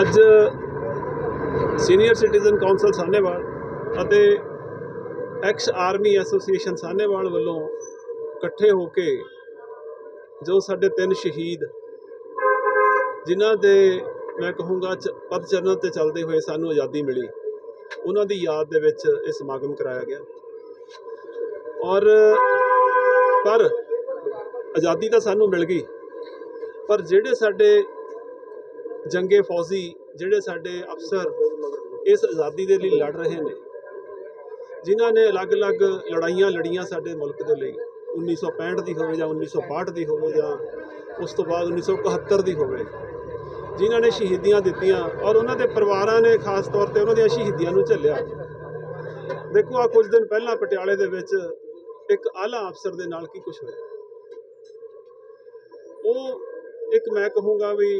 ਅੱਜ senior citizen council Sahnewal ਅਤੇ ex army association Sahnewal ਵੱਲੋਂ ਇਕੱਠੇ ਹੋ ਕੇ ਜੋ ਸਾਡੇ ਤਿੰਨ ਸ਼ਹੀਦ, ਜਿਨ੍ਹਾਂ ਦੇ ਮੈਂ ਕਹੂੰਗਾ ਚ- ਪਦ ਚਰਨ ਤੇ ਚੱਲਦੇ ਹੋਏ ਸਾਨੂੰ ਆਜ਼ਾਦੀ ਮਿਲੀ, ਉਹਨਾਂ ਦੀ ਯਾਦ ਦੇ ਵਿੱਚ ਇਹ ਸਮਾਗਮ ਕਰਾਇਆ ਗਿਆ। ਔਰ ਪਰ ਆਜ਼ਾਦੀ ਤਾਂ ਸਾਨੂੰ ਮਿਲ ਗਈ, ਪਰ ਜਿਹੜੇ ਸਾਡੇ ਜੰਗੇ ਫੌਜੀ ਜਿਹੜੇ ਸਾਡੇ ਅਫਸਰ ਇਸ ਆਜ਼ਾਦੀ ਦੇ ਲਈ ਲੜ ਰਹੇ ਨੇ, ਜਿਨ੍ਹਾਂ ਨੇ ਅਲੱਗ-ਅਲੱਗ ਲੜਾਈਆਂ ਲੜੀਆਂ ਸਾਡੇ ਮੁਲਕ ਦੇ ਲਈ 1965 ਦੀ ਹੋਵੇ ਜਾਂ 1962 ਦੀ ਹੋਵੇ ਜਾਂ ਉਸ ਤੋਂ ਬਾਅਦ 1971 ਦੀ ਹੋਵੇ, ਜਿਨ੍ਹਾਂ ਨੇ ਸ਼ਹੀਦੀਆਂ ਦਿੱਤੀਆਂ ਔਰ ਉਹਨਾਂ ਦੇ ਪਰਿਵਾਰਾਂ ਨੇ ਖਾਸ ਤੌਰ ਤੇ ਉਹਨਾਂ ਦੀਆਂ ਸ਼ਹੀਦੀਆਂ ਨੂੰ ਝੱਲਿਆ। ਦੇਖੋ ਆ ਕੁਝ ਦਿਨ ਪਹਿਲਾਂ ਪਟਿਆਲੇ ਦੇ ਵਿੱਚ ਇੱਕ ਆਲਾ ਅਫਸਰ ਦੇ ਨਾਲ ਕੀ ਕੁਝ ਹੋਇਆ? ਉਹ ਇੱਕ ਮੈਂ ਕਹੂੰਗਾ ਵੀ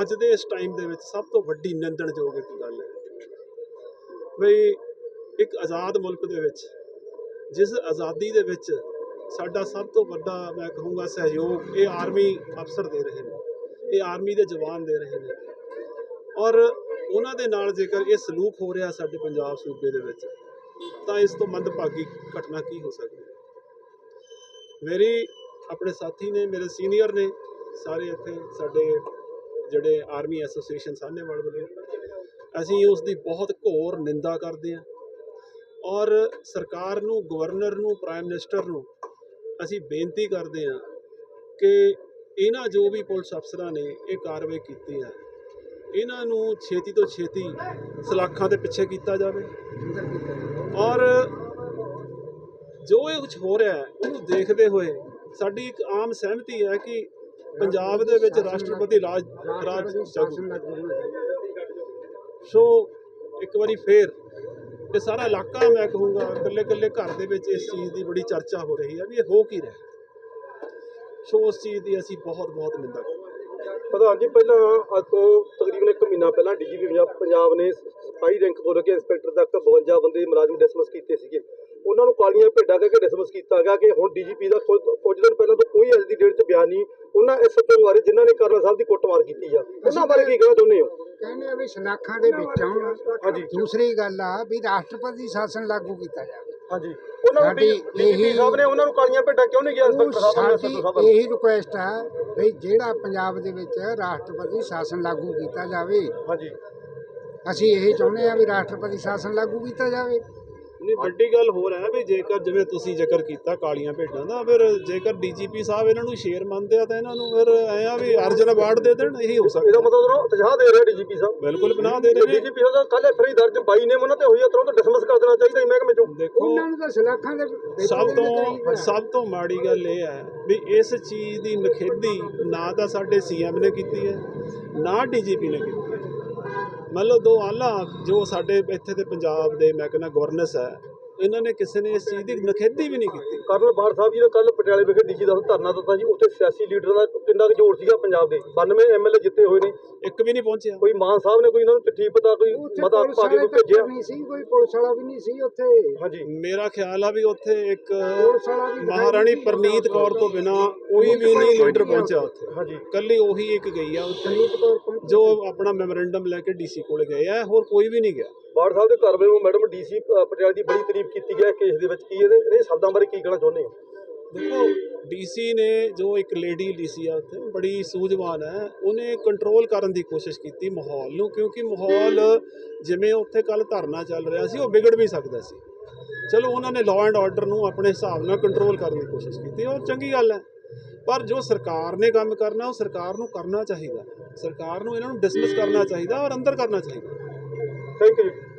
ਅੱਜ ਦੇ ਇਸ ਟਾਈਮ ਦੇ ਵਿੱਚ ਸਭ ਤੋਂ ਵੱਡੀ ਨਿੰਦਣਯੋਗ ਇੱਕ ਗੱਲ ਹੈ। ਵੀ ਇੱਕ ਆਜ਼ਾਦ ਮੁਲਕ ਦੇ ਵਿੱਚ, ਜਿਸ ਆਜ਼ਾਦੀ ਦੇ ਵਿੱਚ ਸਾਡਾ ਸਭ ਤੋਂ ਵੱਡਾ ਮੈਂ ਕਹੂੰਗਾ ਸਹਿਯੋਗ ਇਹ ਆਰਮੀ ਅਫਸਰ ਦੇ ਰਹੇ ਨੇ, ਇਹ ਆਰਮੀ ਦੇ ਜਵਾਨ ਦੇ ਰਹੇ ਨੇ। ਔਰ ਉਹਨਾਂ ਦੇ ਨਾਲ ਜੇਕਰ ਇਹ ਸਲੂਕ ਹੋ ਰਿਹਾ ਸਾਡੇ ਪੰਜਾਬ ਸੂਬੇ ਦੇ ਵਿੱਚ, ਤਾਂ ਇਸ ਤੋਂ ਮੰਦਭਾਗੀ ਘਟਨਾ ਕੀ ਹੋ ਸਕਦੀ ਹੈ? ਮੇਰੀ, ਆਪਣੇ ਸਾਥੀ ਨੇ, ਮੇਰੇ ਸੀਨੀਅਰ ਨੇ ਸਾਰੇ ਇੱਥੇ ਸਾਡੇ ਜਿਹੜੇ ਆਰਮੀ ਐਸੋਸੀਏਸ਼ਨ ਸਾਹਨੇਵਾਲ ਵੱਲੋਂ, ਅਸੀਂ ਉਸ ਦੀ ਬਹੁਤ ਘੋਰ ਨਿੰਦਾ ਕਰਦੇ ਹਾਂ ਔਰ ਸਰਕਾਰ ਨੂੰ ਗਵਰਨਰ ਨੂੰ ਪ੍ਰਾਈਮ ਮਿਨਿਸਟਰ ਨੂੰ ਅਸੀਂ ਬੇਨਤੀ ਕਰਦੇ ਹਾਂ ਕਿ ਇਹਨਾਂ ਜੋ ਵੀ ਪੁਲਿਸ ਅਫਸਰਾਂ ਨੇ ਇਹ ਕਾਰਵਾਈ ਕੀਤੀ ਹੈ, ਇਹਨਾਂ ਨੂੰ ਛੇਤੀ ਤੋਂ ਛੇਤੀ ਸਲਾਖਾਂ ਦੇ ਪਿੱਛੇ ਕੀਤਾ ਜਾਵੇ ਔਰ ਜੋ ਇਹ ਕੁਝ ਹੋ ਰਿਹਾ ਹੈ, ਉਹਨੂੰ ਦੇਖਦੇ ਹੋਏ ਸਾਡੀ ਇੱਕ ਆਮ ਸਹਿਮਤੀ ਹੈ ਕਿ ਪੰਜਾਬ ਦੇ ਵਿੱਚ ਰਾਸ਼ਟਰਪਤੀ ਰਾਜ ਰਾਜ ਚੱਲੂ ਸੋ, ਇੱਕ ਵਾਰੀ ਫੇਰ ਇਹ ਸਾਰਾ ਇਲਾਕਾ ਮੈਂ ਕਹੂੰਗਾ ਇਕੱਲੇ ਇਕੱਲੇ ਘਰ ਦੇ ਵਿੱਚ ਇਸ ਚੀਜ਼ ਦੀ ਬੜੀ ਚਰਚਾ ਹੋ ਰਹੀ ਹੈ ਵੀ ਇਹ ਹੋ ਕੀ ਰਿਹਾ ਸੋ, ਉਸ ਚੀਜ਼ ਦੀ ਅਸੀਂ ਬਹੁਤ ਬਹੁਤ ਨਿੰਦਾ ਪ੍ਰਧਾਨ ਜੀ, ਪਹਿਲਾਂ ਅੱਜ ਤੋਂ ਤਕਰੀਬਨ 1 ਮਹੀਨਾ ਪਹਿਲਾਂ ਡੀਜੀਪੀ ਪੰਜਾਬ ਪੰਜਾਬ ਨੇ ਸਥਾਈ ਰੈਂਕ ਤੋਂ ਲੈ ਕੇ ਇੰਸਪੈਕਟਰ ਤੱਕ 52 ਬੰਦੇ ਮੁਲਾਜ਼ਮ ਡਿਸਮਿਸ ਕੀਤੇ ਸੀਗੇ। ਉਹਨਾਂ ਨੂੰ ਕਾਲੀਆਂ ਭੇਡਾਂ ਕਹਿ ਕੇ ਡਿਸਮਿਸ ਕੀਤਾ ਗਿਆ ਕਿ ਹੁਣ ਡੀਜੀਪੀ ਦਾ ਕੁਝ ਕੁਝ ਦਿਨ ਪਹਿਲਾਂ ਤੋਂ ਕੋਈ ਅੱਜ ਦੀ ਡੇਟ 'ਚ ਬਿਆਨ ਨਹੀਂ ਉਹਨਾਂ ਐਸਐਚਓ ਬਾਰੇ ਜਿਨ੍ਹਾਂ ਨੇ ਕਰਨਲ ਸਾਹਿਬ ਦੀ ਕੁੱਟਮਾਰ ਕੀਤੀ ਆ ਉਹਨਾਂ ਬਾਰੇ ਕੀ ਕਹਿਣਾ ਚਾਹੁੰਦੇ ਹੋ? ਕਹਿੰਦੇ ਆ ਵੀ ਸਲਾਖਾਂ ਦੇ ਵਿੱਚ ਆਉਣ। ਹਾਂਜੀ। ਦੂਸਰੀ ਗੱਲ ਆ ਵੀ ਰਾਸ਼ਟਰਪਤੀ ਸ਼ਾਸਨ ਲਾਗੂ ਕੀਤਾ ਜਾਵੇ। ਹਾਂਜੀ। ਉਹਨਾਂ ਇਹੀ- ਸਾਹਿਬ ਨੇ ਉਹਨਾਂ ਨੂੰ ਕਾਲੀਆਂ ਭੇਡਾਂ ਕਿਉਂ ਨਹੀਂ ਗਿਆ ਇੰਸਪੈਕਟਰ ਸਾਹਿਬ ਨੇ ਸਾਡੀ ਐਸਐਚਓ ਸਾਹਿਬ ਨੇ? ਇਹੀ ਰਿਕੁਐਸਟ ਆ ਵੀ ਜਿਹੜਾ ਪੰਜਾਬ ਦੇ ਵਿੱਚ ਰਾਸ਼ਟਰਪਤੀ ਸ਼ਾਸਨ ਲਾਗੂ ਕੀਤਾ ਜਾਵੇ ਹਾਂਜੀ। ਅਸੀਂ ਇਹ ਚਾਹੁੰਦੇ ਆ ਵੀ ਰਾਸ਼ਟਰਪਤੀ ਸ਼ਾਸਨ ਲਾਗੂ ਕੀਤਾ ਜਾਵੇ। ਨਹੀਂ ਵੱਡੀ ਗੱਲ ਹੋਰ ਹੈ ਵੀ ਜੇਕਰ ਜਿਵੇਂ ਤੁਸੀਂ ਜ਼ਿਕਰ ਕੀਤਾ ਕਾਲੀਆਂ ਭੇਡਾਂ ਦਾ ਫਿਰ ਜੇਕਰ ਡੀਜੀਪੀ ਸਾਹਿਬ ਇਹਨਾਂ ਨੂੰ ਸ਼ੇਰ ਮੰਨਦੇ ਆ ਤਾਂ ਇਹਨਾਂ ਨੂੰ ਫਿਰ ਐ ਆ ਵੀ ਅਰਜਨ ਅਵਾਰਡ ਦੇ ਦੇਣ ਇਹੀ ਹੋ ਇਹਦਾ ਸਕਦਾ ਮਤਲਬ ਉਹਨਾਂ ਤਜਾ ਦੇ ਰਿਹਾ ਡੀਜੀਪੀ ਸਾਹਿਬ। ਬਿਲਕੁਲ ਬਣਾ ਦੇ ਰਹੇ ਨੇ। ਡੀਜੀਪੀ ਸਾਹਿਬ ਕੱਲ ਐਫਆਈ ਦਰਜ 22 ਨੇ ਉਹਨਾਂ ਤੇ ਹੋਈ ਆ ਤੁਰੰਤ ਡਿਸਮਿਸ ਕਰ ਦੇਣਾ ਚਾਹੀਦਾ ਮਹਿਕਮੇ ਚੋਂ। ਦੇਖੋ ਉਹਨਾਂ ਨੂੰ ਤਾਂ ਸਲਾਖਾਂ ਦੇ ਸਭ ਤੋਂ। ਸਭ ਤੋਂ ਮਾੜੀ ਗੱਲ ਇਹ ਹੈ ਵੀ ਇਸ ਚੀਜ਼ ਦੀ ਨਖੇਦੀ ਨਾ ਤਾਂ ਸਾਡੇ ਸੀਐਮ ਨੇ ਕੀਤੀ ਹੈ ਨਾ ਡੀਜੀਪੀ ਨੇ ਕੀਤੀ। ਮੰਨ ਲਓ ਦੋ ਆਲਾ ਜੋ ਸਾਡੇ ਇੱਥੇ ਦੇ ਪੰਜਾਬ ਦੇ ਮੈਂ ਕਹਿੰਦਾ ਗਵਰਨੈਂਸ ਹੈ ਇਹਨਾਂ ਨੇ ਕਿਸੇ ਨੇ ਇਸ ਚੀਜ਼ ਦੀ ਨਖੇਦੀ ਵੀ ਨਹੀਂ ਕੀਤੀ। ਕਰਨਲ ਬਾੜ ਸਾਹਿਬ ਜੀ ਨੇ ਕੱਲ ਪਟਿਆਲੇ ਵਿਖੇ ਡੀਜੀ ਦਾ ਧਰਨਾ ਦਿੱਤਾ ਜੀ। ਉੱਥੇ ਸਿਆਸੀ ਲੀਡਰਾਂ ਦਾ ਕਿੰਨਾ ਕੁ ਜ਼ੋਰ ਸੀਗਾ ਪੰਜਾਬ ਦੇ। 92 ਐਮਐਲਏ ਜਿੱਤੇ ਹੋਏ ਨੇ। ਇੱਕ ਵੀ ਨਹੀਂ ਪਹੁੰਚਿਆ। ਕੋਈ ਮਾਨ ਸਾਹਿਬ ਨੇ ਕੋਈ ਇਹਨਾਂ ਨੂੰ ਚਿੱਠੀ ਪਤਾ ਕੋਈ ਮਤਾ ਪਾ ਕੇ ਕੋਈ ਭੇਜਿਆ? ਨਹੀਂ ਸੀ ਕੋਈ ਪੁਲਿਸ ਵਾਲਾ ਵੀ ਨਹੀਂ ਸੀ ਉੱਥੇ। ਹਾਂਜੀ। ਮੇਰਾ ਖਿਆਲ ਆ ਵੀ ਉੱਥੇ ਇੱਕ ਮਹਾਰਾਣੀ ਪ੍ਰਨੀਤ ਕੌਰ ਤੋਂ ਬਿਨਾ ਕੋਈ ਵੀ ਨਹੀਂ ਲੀਡਰ ਪਹੁੰਚਿਆ ਉੱਥੇ। ਹਾਂਜੀ। ਕੱਲੀ ਉਹੀ ਇੱਕ ਗਈ ਆ ਉੱਥੇ। ਜੋ ਆਪਣਾ ਮੈਮੋਰੈਂਡਮ ਲੈ ਕੇ ਡੀਸੀ ਕੋਲ ਗਏ ਆ ਹੋਰ ਕੋਈ ਵੀ ਨਹੀਂ ਗਿਆ। ਬਾੜ ਸਾਹਿਬ ਦੇ ਘਰ ਵੱਲੋਂ ਮੈਡਮ ਡੀਸੀ ਪਟਿਆਲੇ ਦੀ ਬੜੀ ਤਾਰੀਫ ਕੀਤੀ ਗਿਆ ਕੇਸ ਦੇ ਵਿੱਚ। ਕੀ ਇਹਦੇ ਇਹ ਸ਼ਬਦਾਂ ਬਾਰੇ ਕੀ ਕਹਿਣਾ ਚਾਹੁੰਦੇ ਹੋ? ਦੇਖੋ ਡੀਸੀ ਨੇ ਜੋ ਇੱਕ ਲੇਡੀ ਡੀਸੀ ਆ ਉੱਥੇ, ਬੜੀ ਸੂਝਵਾਨ ਹੈ। ਉਹਨੇ ਕੰਟਰੋਲ ਕਰਨ ਦੀ ਕੋਸ਼ਿਸ਼ ਕੀਤੀ ਮਾਹੌਲ ਨੂੰ, ਕਿਉਂਕਿ ਮਾਹੌਲ ਜਿਵੇਂ ਉੱਥੇ ਕੱਲ ਧਰਨਾ ਚੱਲ ਰਿਹਾ ਸੀ, ਉਹ ਵਿਗੜ ਵੀ ਸਕਦਾ ਸੀ। ਚਲੋ, ਉਹਨਾਂ ਨੇ ਲਾਅ ਐਂਡ ਆਰਡਰ ਨੂੰ ਆਪਣੇ ਹਿਸਾਬ ਨਾਲ ਕੰਟਰੋਲ ਕਰਨ ਦੀ ਕੋਸ਼ਿਸ਼ ਕੀਤੀ ਔਰ ਚੰਗੀ ਗੱਲ ਹੈ। ਪਰ ਜੋ ਸਰਕਾਰ ਨੇ ਕੰਮ ਕਰਨਾ, ਉਹ ਸਰਕਾਰ ਨੂੰ ਕਰਨਾ ਚਾਹੀਦਾ। ਸਰਕਾਰ ਨੂੰ ਇਹਨਾਂ ਨੂੰ ਡਿਸਮਿਸ ਕਰਨਾ ਚਾਹੀਦਾ ਔਰ ਅੰਦਰ ਕਰਨਾ ਚਾਹੀਦਾ। Thank you.